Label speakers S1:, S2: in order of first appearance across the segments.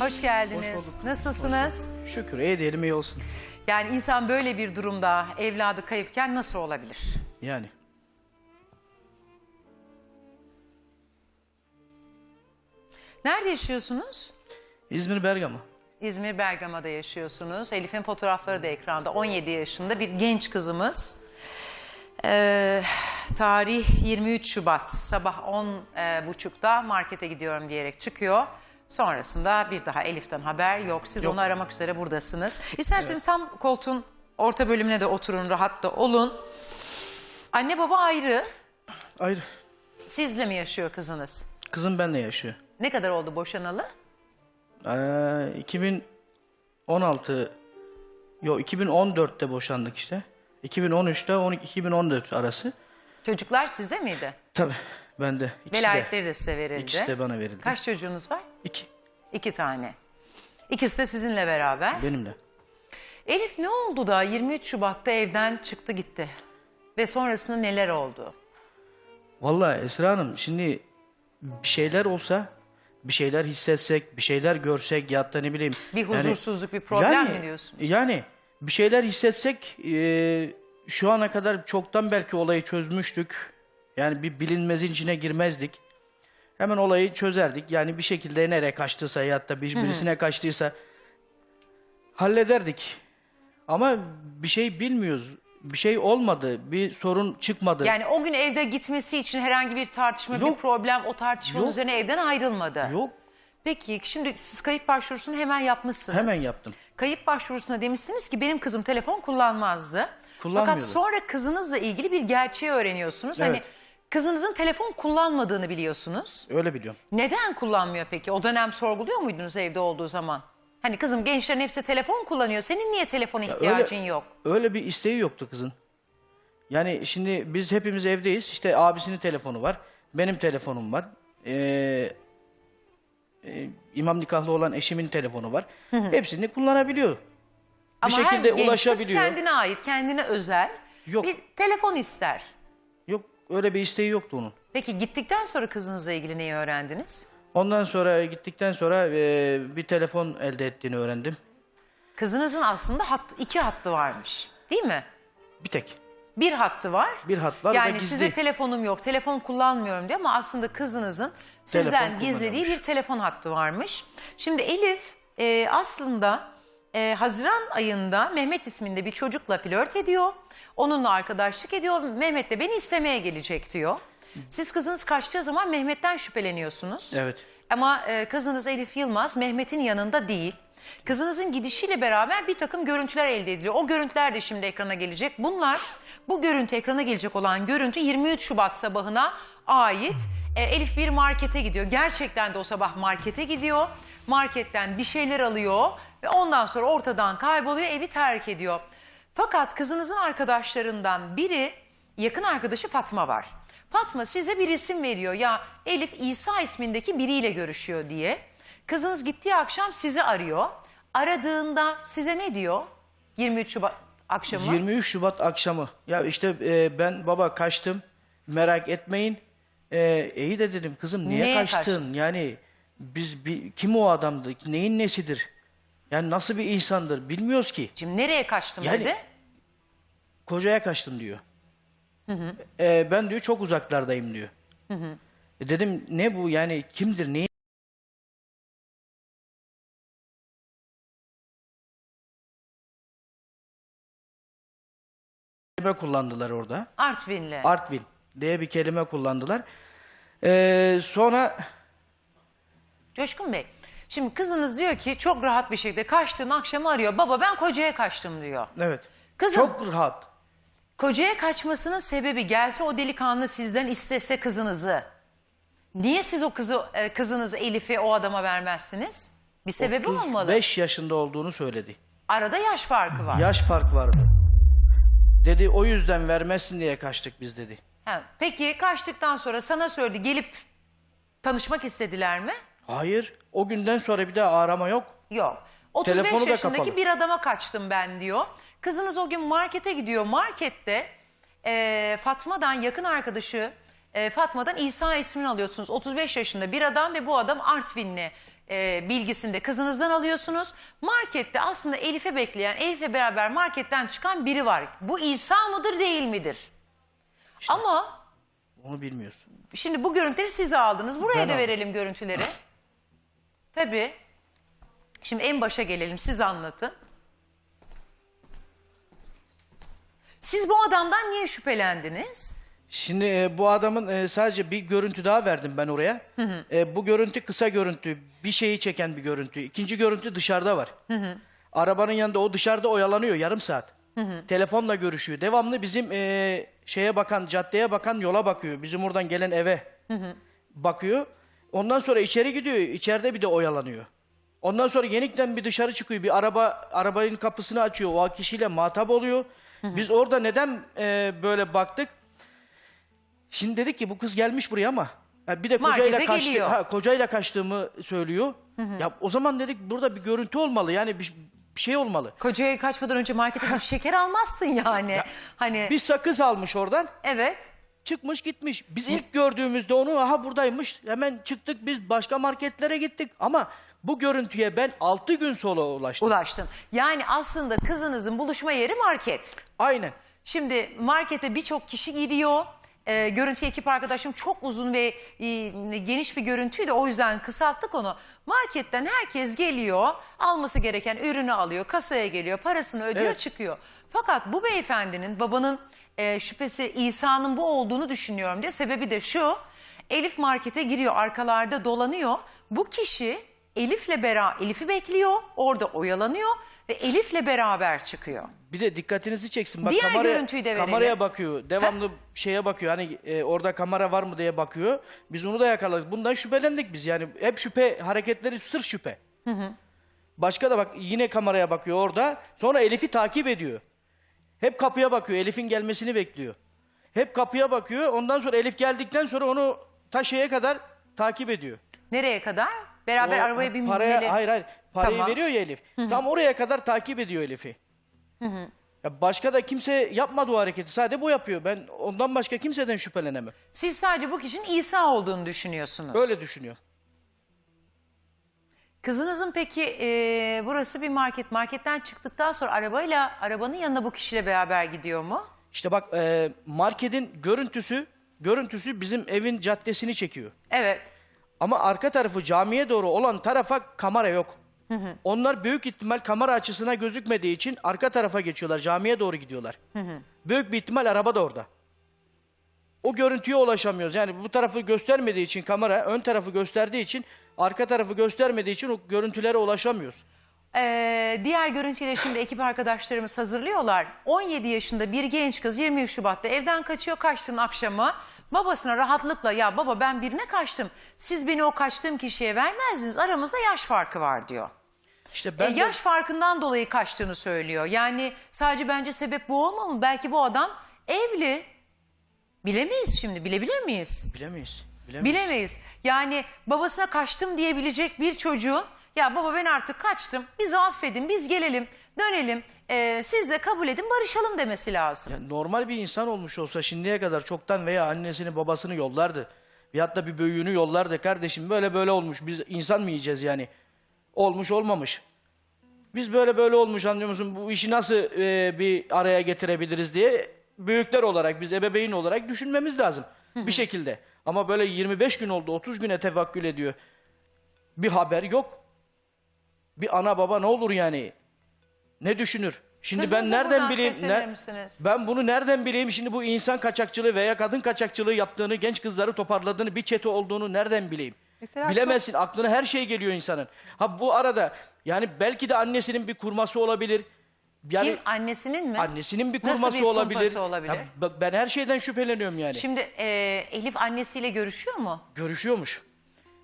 S1: Hoş geldiniz.
S2: Hoş bulduk.
S1: Nasılsınız?
S2: Şükür iyi diyelim iyi olsun.
S1: Yani insan böyle bir durumda evladı kayıpken nasıl olabilir?
S2: Yani.
S1: Nerede yaşıyorsunuz?
S2: İzmir Bergama.
S1: İzmir Bergama'da yaşıyorsunuz. Elif'in fotoğrafları da ekranda. 17 yaşında bir genç kızımız. Ee, tarih 23 Şubat sabah 10 e, markete gidiyorum diyerek çıkıyor. Sonrasında bir daha Elif'ten haber yok. Siz
S2: Yok.
S1: onu aramak üzere buradasınız. İsterseniz tam koltuğun orta bölümüne de oturun, rahat da olun. Anne baba ayrı.
S2: Ayrı.
S1: Sizle mi yaşıyor kızınız?
S2: Kızım benle yaşıyor.
S1: Ne kadar oldu boşanalı?
S2: Ee, 2016 yok 2014'te boşandık işte. 2013'te 12 2014 arası.
S1: Çocuklar sizde miydi?
S2: Tabii ben de. İkisi de.
S1: Velayetleri de size verildi.
S2: İkisi de bana verildi.
S1: Kaç çocuğunuz var?
S2: İki.
S1: İki tane. İkisi de sizinle beraber.
S2: Benimle.
S1: Elif ne oldu da 23 Şubat'ta evden çıktı gitti? Ve sonrasında neler oldu?
S2: Vallahi Esra Hanım şimdi bir şeyler olsa bir şeyler hissetsek, bir şeyler görsek ya da ne bileyim.
S1: Bir
S2: yani-
S1: huzursuzluk, bir problem
S2: yani,
S1: mi diyorsun?
S2: Yani bir şeyler hissetsek e, şu ana kadar çoktan belki olayı çözmüştük. Yani bir bilinmezin içine girmezdik. Hemen olayı çözerdik. Yani bir şekilde nereye kaçtıysa ya da bir, birisine kaçtıysa hallederdik. Ama bir şey bilmiyoruz. Bir şey olmadı. Bir sorun çıkmadı.
S1: Yani o gün evde gitmesi için herhangi bir tartışma, bir
S2: Yok.
S1: problem o tartışmanın
S2: Yok.
S1: üzerine evden ayrılmadı.
S2: Yok.
S1: Peki şimdi siz kayıp başvurusunu hemen yapmışsınız.
S2: Hemen yaptım.
S1: Kayıp başvurusuna demişsiniz ki benim kızım telefon kullanmazdı.
S2: Kullanmıyordu.
S1: Fakat sonra kızınızla ilgili bir gerçeği öğreniyorsunuz. Hani
S2: Evet.
S1: Kızınızın telefon kullanmadığını biliyorsunuz.
S2: Öyle biliyorum.
S1: Neden kullanmıyor peki? O dönem sorguluyor muydunuz evde olduğu zaman? Hani kızım gençlerin hepsi telefon kullanıyor. Senin niye telefona ihtiyacın
S2: öyle-
S1: yok?
S2: Öyle bir isteği yoktu kızın. Yani şimdi biz hepimiz evdeyiz. İşte abisinin telefonu var. Benim telefonum var. Ee, e, imam nikahlı olan eşimin telefonu var. Hepsini kullanabiliyor.
S1: Ama
S2: bir
S1: her
S2: şekilde
S1: genç kız
S2: ulaşabiliyor.
S1: kendine ait, kendine özel
S2: Yok.
S1: bir telefon ister.
S2: Öyle bir isteği yoktu onun.
S1: Peki gittikten sonra kızınızla ilgili neyi öğrendiniz?
S2: Ondan sonra gittikten sonra e, bir telefon elde ettiğini öğrendim.
S1: Kızınızın aslında hat, iki hattı varmış değil mi?
S2: Bir tek.
S1: Bir hattı var.
S2: Bir hat var, da
S1: Yani
S2: gizli.
S1: size telefonum yok, telefon kullanmıyorum diyor ama aslında kızınızın sizden gizlediği bir telefon hattı varmış. Şimdi Elif e, aslında e, Haziran ayında Mehmet isminde bir çocukla flört ediyor. Onunla arkadaşlık ediyor. Mehmet de beni istemeye gelecek diyor. Siz kızınız kaçtığı zaman Mehmet'ten şüpheleniyorsunuz.
S2: Evet.
S1: Ama e, kızınız Elif Yılmaz Mehmet'in yanında değil. Kızınızın gidişiyle beraber bir takım görüntüler elde ediliyor. O görüntüler de şimdi ekrana gelecek. Bunlar bu görüntü ekrana gelecek olan görüntü 23 Şubat sabahına ait. E, Elif bir markete gidiyor. Gerçekten de o sabah markete gidiyor. Marketten bir şeyler alıyor ve ondan sonra ortadan kayboluyor, evi terk ediyor. Fakat kızınızın arkadaşlarından biri yakın arkadaşı Fatma var. Fatma size bir isim veriyor. Ya Elif İsa ismindeki biriyle görüşüyor diye. Kızınız gittiği akşam sizi arıyor. Aradığında size ne diyor? 23 Şubat akşamı.
S2: 23 Şubat akşamı. Ya işte e, ben baba kaçtım. Merak etmeyin. E, iyi de dedim kızım niye
S1: Neye
S2: kaçtın?
S1: kaçtın?
S2: Yani biz bir, kim o adamdı? Neyin nesidir? Yani nasıl bir insandır? Bilmiyoruz ki.
S1: Şimdi nereye kaçtım
S2: Yani-
S1: dedi.
S2: Kocaya kaçtım diyor. E, ben diyor çok uzaklardayım diyor. E, dedim ne bu yani kimdir? Neyin? kelime kullandılar orada.
S1: Artvinli.
S2: Artvin diye bir kelime kullandılar. Ee, sonra
S1: Coşkun Bey. Şimdi kızınız diyor ki çok rahat bir şekilde kaçtığın akşamı arıyor. Baba ben kocaya kaçtım diyor.
S2: evet.
S1: Kızım.
S2: Çok rahat.
S1: Kocaya kaçmasının sebebi gelse o delikanlı sizden istese kızınızı. Niye siz o kızı e, kızınızı Elif'i o adama vermezsiniz? Bir sebebi olmalı.
S2: 35 yaşında olduğunu söyledi.
S1: Arada yaş farkı var.
S2: Yaş fark vardı. Dedi o yüzden vermezsin diye kaçtık biz dedi.
S1: Ha, peki kaçtıktan sonra sana söyledi gelip tanışmak istediler mi?
S2: Hayır. O günden sonra bir daha arama yok.
S1: Yok. 35
S2: Telefonu da
S1: yaşındaki
S2: kapalı.
S1: bir adama kaçtım ben diyor. Kızınız o gün markete gidiyor. Markette e, Fatma'dan yakın arkadaşı e, Fatma'dan İsa ismini alıyorsunuz. 35 yaşında bir adam ve bu adam Artvinli. e, bilgisini de kızınızdan alıyorsunuz. Markette aslında Elif'e bekleyen, Elif'le beraber marketten çıkan biri var. Bu İsa mıdır değil midir? Ama
S2: Onu bilmiyoruz.
S1: şimdi bu görüntüleri siz aldınız. Buraya
S2: Ben
S1: da
S2: aldım.
S1: verelim görüntüleri. Tabii. Şimdi en başa gelelim siz anlatın. Siz bu adamdan niye şüphelendiniz?
S2: Şimdi e, bu adamın e, sadece bir görüntü daha verdim ben oraya. E, bu görüntü kısa görüntü, bir şeyi çeken bir görüntü. İkinci görüntü dışarıda var. Arabanın yanında o dışarıda oyalanıyor yarım saat. Telefonla görüşüyor. Devamlı bizim e, şeye bakan, caddeye bakan yola bakıyor. Bizim oradan gelen eve bakıyor. Ondan sonra içeri gidiyor. İçeride bir de oyalanıyor. Ondan sonra yenikten bir dışarı çıkıyor. Bir araba arabanın kapısını açıyor. O kişiyle muhatap oluyor. Biz orada neden e, böyle baktık? Şimdi dedik ki bu kız gelmiş buraya ama ha, bir de kocayla
S1: Markete
S2: kaçtı,
S1: geliyor.
S2: ha, kocayla kaçtığımı söylüyor. Ya o zaman dedik burada bir görüntü olmalı. Yani bir, bir şey olmalı.
S1: Kocaya kaçmadan önce markete gidip şeker almazsın yani. hani
S2: Bir sakız almış oradan.
S1: evet.
S2: Çıkmış gitmiş. Biz ilk gördüğümüzde onu aha buradaymış. Hemen çıktık biz başka marketlere gittik. Ama bu görüntüye ben 6 gün sonra ulaştım.
S1: Ulaştın. Yani aslında kızınızın buluşma yeri market.
S2: Aynen.
S1: Şimdi markete birçok kişi giriyor. Ee, görüntü ekip arkadaşım çok uzun ve e, geniş bir görüntüydü. O yüzden kısalttık onu. Marketten herkes geliyor. Alması gereken ürünü alıyor. Kasaya geliyor. Parasını ödüyor
S2: Evet.
S1: çıkıyor. Fakat bu beyefendinin babanın e, şüphesi İsa'nın bu olduğunu düşünüyorum diye. Sebebi de şu. Elif markete giriyor. Arkalarda dolanıyor. Bu kişi Elif'le beraber Elif'i bekliyor. Orada oyalanıyor ve Elif'le beraber çıkıyor.
S2: Bir de dikkatinizi çeksin. Bak
S1: Diğer
S2: kameraya,
S1: görüntüyü de verelim.
S2: kameraya bakıyor. Devamlı şeye bakıyor. Hani e, orada kamera var mı diye bakıyor. Biz onu da yakaladık. Bundan şüphelendik biz. Yani hep şüphe hareketleri sırf şüphe. Başka da bak yine kameraya bakıyor orada. Sonra Elif'i takip ediyor. Hep kapıya bakıyor. Elif'in gelmesini bekliyor. Hep kapıya bakıyor. Ondan sonra Elif geldikten sonra onu ta şeye kadar takip ediyor.
S1: Nereye kadar? Beraber
S2: O
S1: arabaya binmeleri.
S2: paraya, Hayır hayır. Parayı
S1: Tamam.
S2: veriyor ya Elif. Tam oraya kadar takip ediyor Elif'i. Ya başka da kimse yapmadı o hareketi. Sadece bu yapıyor. Ben ondan başka kimseden şüphelenemem.
S1: Siz sadece bu kişinin İsa olduğunu düşünüyorsunuz.
S2: Öyle düşünüyor.
S1: Kızınızın peki e, burası bir market. Marketten çıktıktan sonra arabayla arabanın yanına bu kişiyle beraber gidiyor mu?
S2: İşte bak e, marketin görüntüsü görüntüsü bizim evin caddesini çekiyor.
S1: Evet.
S2: Ama arka tarafı camiye doğru olan tarafa kamera yok. Onlar büyük ihtimal kamera açısına gözükmediği için arka tarafa geçiyorlar. Camiye doğru gidiyorlar. Büyük bir ihtimal araba da orada. O görüntüye ulaşamıyoruz. Yani bu tarafı göstermediği için kamera, ön tarafı gösterdiği için, arka tarafı göstermediği için o görüntülere ulaşamıyoruz.
S1: Ee, diğer görüntüyle şimdi ekip arkadaşlarımız hazırlıyorlar. 17 yaşında bir genç kız 23 Şubat'ta evden kaçıyor kaçtığın akşamı. Babasına rahatlıkla ya baba ben birine kaçtım. Siz beni o kaçtığım kişiye vermezdiniz. Aramızda yaş farkı var diyor.
S2: İşte
S1: E,
S2: ben de-
S1: yaş farkından dolayı kaçtığını söylüyor. Yani sadece bence sebep bu olmamalı. Belki bu adam evli. Bilemeyiz şimdi. Bilebilir miyiz?
S2: bilemeyiz. bilemeyiz.
S1: Bilemeyiz. Yani babasına kaçtım diyebilecek bir çocuğun ya baba ben artık kaçtım. Bizi affedin. Biz gelelim. Dönelim. e, siz de kabul edin. Barışalım demesi lazım.
S2: Yani normal bir insan olmuş olsa şimdiye kadar çoktan veya annesini babasını yollardı. Veyahut da bir büyüğünü yollardı. Kardeşim böyle böyle olmuş. Biz insan mı yiyeceğiz yani? Olmuş olmamış. Biz böyle böyle olmuş anlıyor musun? Bu işi nasıl e, bir araya getirebiliriz diye büyükler olarak biz ebeveyn olarak düşünmemiz lazım. bir şekilde. Ama böyle 25 gün oldu 30 güne tefakkül ediyor. Bir haber yok. Bir ana baba ne olur yani? Ne düşünür? Şimdi ben
S1: Kızınıza
S2: nereden
S1: buradan
S2: bileyim?
S1: seslenir misiniz?
S2: ben bunu nereden bileyim şimdi bu insan kaçakçılığı veya kadın kaçakçılığı yaptığını, genç kızları toparladığını, bir çete olduğunu nereden bileyim?
S3: Mesela
S2: Bilemezsin. Aklına her şey geliyor insanın. Ha bu arada yani belki de annesinin bir kurması olabilir. Yani
S1: Kim? Annesinin mi?
S2: annesinin bir
S1: Nasıl
S2: kurması
S1: bir
S2: olabilir.
S1: olabilir?
S2: Ya bak ben her şeyden şüpheleniyorum yani.
S1: Şimdi e, Elif annesiyle görüşüyor mu?
S2: Görüşüyormuş.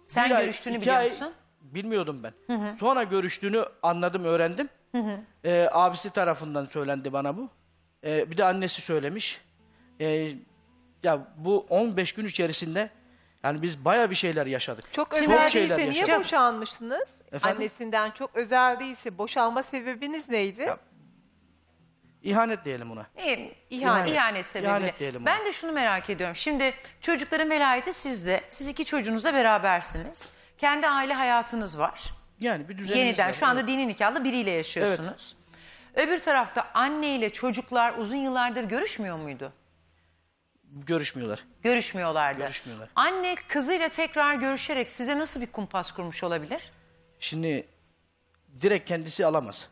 S1: Sen
S2: Bir ay,
S1: görüştüğünü
S2: iki
S1: biliyor
S2: ay
S1: musun?
S2: Bilmiyordum ben. Sonra görüştüğünü anladım, öğrendim. Ee, abisi tarafından söylendi bana bu. Ee, bir de annesi söylemiş. Ee, ya bu 15 gün içerisinde yani biz baya bir şeyler yaşadık.
S3: Çok
S2: Çok
S3: özel
S2: şeyler
S3: değilse niye
S2: yaşadık.
S3: boşanmışsınız?
S2: Efendim?
S3: Annesinden çok özel değilse boşanma sebebiniz neydi?
S2: Ya, İhanet diyelim ona.
S1: İyi,
S3: İhanet.
S1: İhanet sebebiyle.
S2: İhanet diyelim
S1: ben de şunu merak ediyorum. Şimdi çocukların velayeti sizde. Siz iki çocuğunuzla berabersiniz. Kendi aile hayatınız var.
S2: Yani bir düzenimiz
S1: Yeniden
S2: var,
S1: şu anda dini nikahlı biriyle yaşıyorsunuz. Öbür tarafta anne ile çocuklar uzun yıllardır görüşmüyor muydu?
S2: görüşmüyorlar.
S1: Görüşmüyorlardı.
S2: Görüşmüyorlar.
S1: Anne kızıyla tekrar görüşerek size nasıl bir kumpas kurmuş olabilir?
S2: Şimdi direkt kendisi alamaz.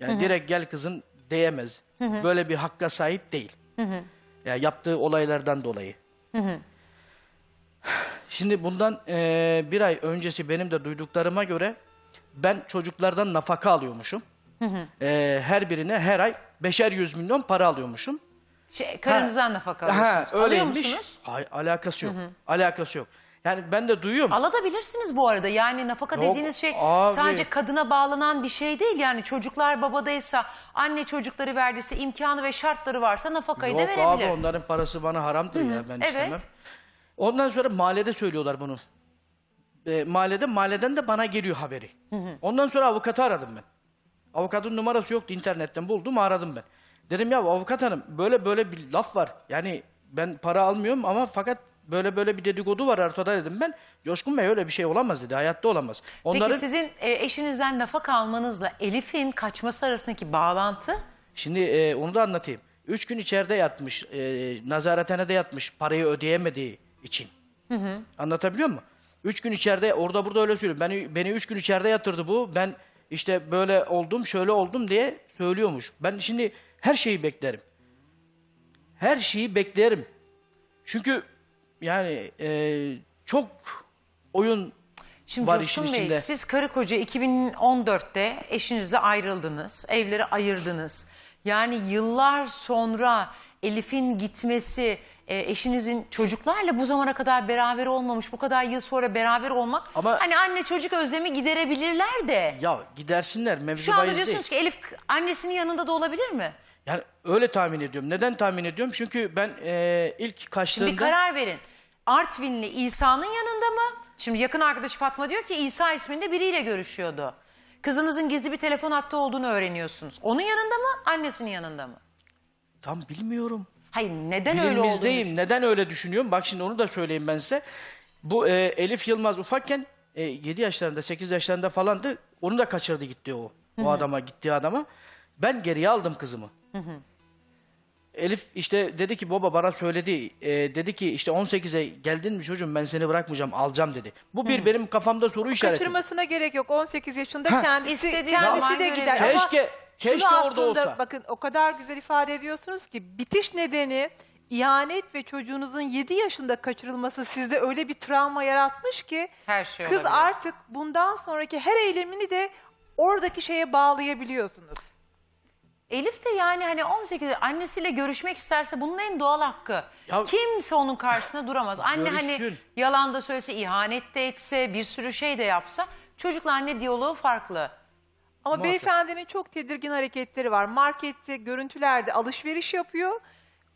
S2: Yani direkt gel kızım diyemez. Böyle bir hakka sahip değil. Yani yaptığı olaylardan dolayı. Şimdi bundan eee, bir ay öncesi benim de duyduklarıma göre ben çocuklardan nafaka alıyormuşum. Eee, her birine her ay beşer yüz milyon para alıyormuşum.
S1: Şey, karınızdan nafaka
S2: Ha,
S1: alıyorsunuz. Alıyor
S2: öyleymiş.
S1: musunuz?
S2: Ay, alakası yok. Alakası yok. Yani ben de duyuyorum.
S1: Alabilirsiniz bu arada. Yani nafaka
S2: Yok,
S1: dediğiniz şey
S2: abi.
S1: sadece kadına bağlanan bir şey değil. Yani çocuklar babadaysa, anne çocukları verdiyse, imkanı ve şartları varsa nafakayı da
S2: Yok
S1: verebilir.
S2: abi onların parası bana haramdır ya ben
S1: Evet.
S2: istemem. Ondan sonra mahallede söylüyorlar bunu. E, mahallede mahalleden de bana geliyor haberi. Ondan sonra avukatı aradım ben. Avukatın numarası yoktu internetten buldum aradım ben. Dedim ya avukat hanım böyle böyle bir laf var. Yani ben para almıyorum ama fakat böyle böyle bir dedikodu var ortada dedim ben. Coşkun Bey öyle bir şey olamaz dedi. Hayatta olamaz. Onların
S1: Peki sizin e, eşinizden nafaka almanızla Elif'in kaçması arasındaki bağlantı?
S2: Şimdi e, onu da anlatayım. Üç gün içeride yatmış, e, nazarethanede yatmış parayı ödeyemediği için. Anlatabiliyor muyum? Üç gün içeride, orada burada öyle söylüyor. Beni, beni üç gün içeride yatırdı bu. Ben işte böyle oldum, şöyle oldum diye söylüyormuş. Ben şimdi her şeyi beklerim. Her şeyi beklerim. Çünkü yani e, çok oyun
S1: Şimdi
S2: var
S1: Coşkun
S2: işin
S1: Bey
S2: içinde.
S1: siz karı koca 2014'te eşinizle ayrıldınız. Evleri ayırdınız. Yani yıllar sonra Elif'in gitmesi, e, eşinizin çocuklarla bu zamana kadar beraber olmamış, bu kadar yıl sonra beraber olmak.
S2: Ama-
S1: hani anne çocuk özlemi giderebilirler de.
S2: Ya gidersinler mevzu
S1: Şu anda
S2: bahis değil.
S1: diyorsunuz ki Elif annesinin yanında da olabilir mi?
S2: Yani öyle tahmin ediyorum. Neden tahmin ediyorum? Çünkü ben e, ilk kaçtığımda...
S1: Bir karar verin. Artvinli İsa'nın yanında mı? Şimdi yakın arkadaşı Fatma diyor ki İsa isminde biriyle görüşüyordu. Kızınızın gizli bir telefon hattı olduğunu öğreniyorsunuz. Onun yanında mı, annesinin yanında mı?
S2: Tam bilmiyorum.
S1: Hayır, neden öyle olduğunu
S2: Bilimizdeyim.
S1: düşün-
S2: Neden öyle düşünüyorum? Bak şimdi onu da söyleyeyim ben size. Bu e, Elif Yılmaz ufakken e, 7 yaşlarında 8 yaşlarında falandı. Onu da kaçırdı gitti o. O adama gittiği adama. Ben geriye aldım kızımı. Elif işte dedi ki baba bana söyledi. e, dedi ki işte 18'e geldin mi çocuğum ben seni bırakmayacağım alacağım dedi. Bu bir benim kafamda soru işareti.
S3: Kaçırmasına gerek yok. 18 yaşında
S2: Ha.
S3: kendisi
S1: İstediği
S3: kendisi
S1: zaman
S3: de gider.
S1: görebilir.
S3: Ama
S2: Keşke-
S3: şunu
S2: keşke orada
S3: aslında
S2: olsa.
S3: bakın o kadar güzel ifade ediyorsunuz ki bitiş nedeni ihanet ve çocuğunuzun 7 yaşında kaçırılması sizde öyle bir travma yaratmış ki
S1: Her şey
S3: kız
S1: olabilir.
S3: artık bundan sonraki her eylemini de oradaki şeye bağlayabiliyorsunuz.
S1: Elif de yani hani 18 annesiyle görüşmek isterse bunun en doğal hakkı.
S2: Ya-
S1: Kimse onun karşısında duramaz. Anne hani
S2: Görüşsün.
S1: yalan da söylese, ihanet de etse, bir sürü şey de yapsa çocukla anne diyaloğu farklı.
S3: Ama
S2: Muhakkak.
S3: beyefendinin çok tedirgin hareketleri var. Markette, görüntülerde alışveriş yapıyor.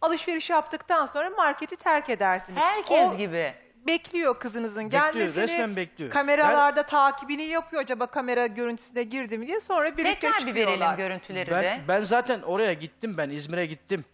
S3: Alışveriş yaptıktan sonra marketi terk edersiniz.
S1: Herkes
S3: O
S1: gibi.
S3: Bekliyor kızınızın
S2: Bekliyor,
S3: gelmesini.
S2: resmen bekliyor.
S3: Kameralarda takibini yapıyor. Acaba kamera görüntüsüne girdi mi diye. Sonra birlikte
S1: Tekrar bir
S3: çıkıyorlar.
S1: verelim görüntüleri de.
S2: Ben, ben zaten oraya gittim ben İzmir'e gittim.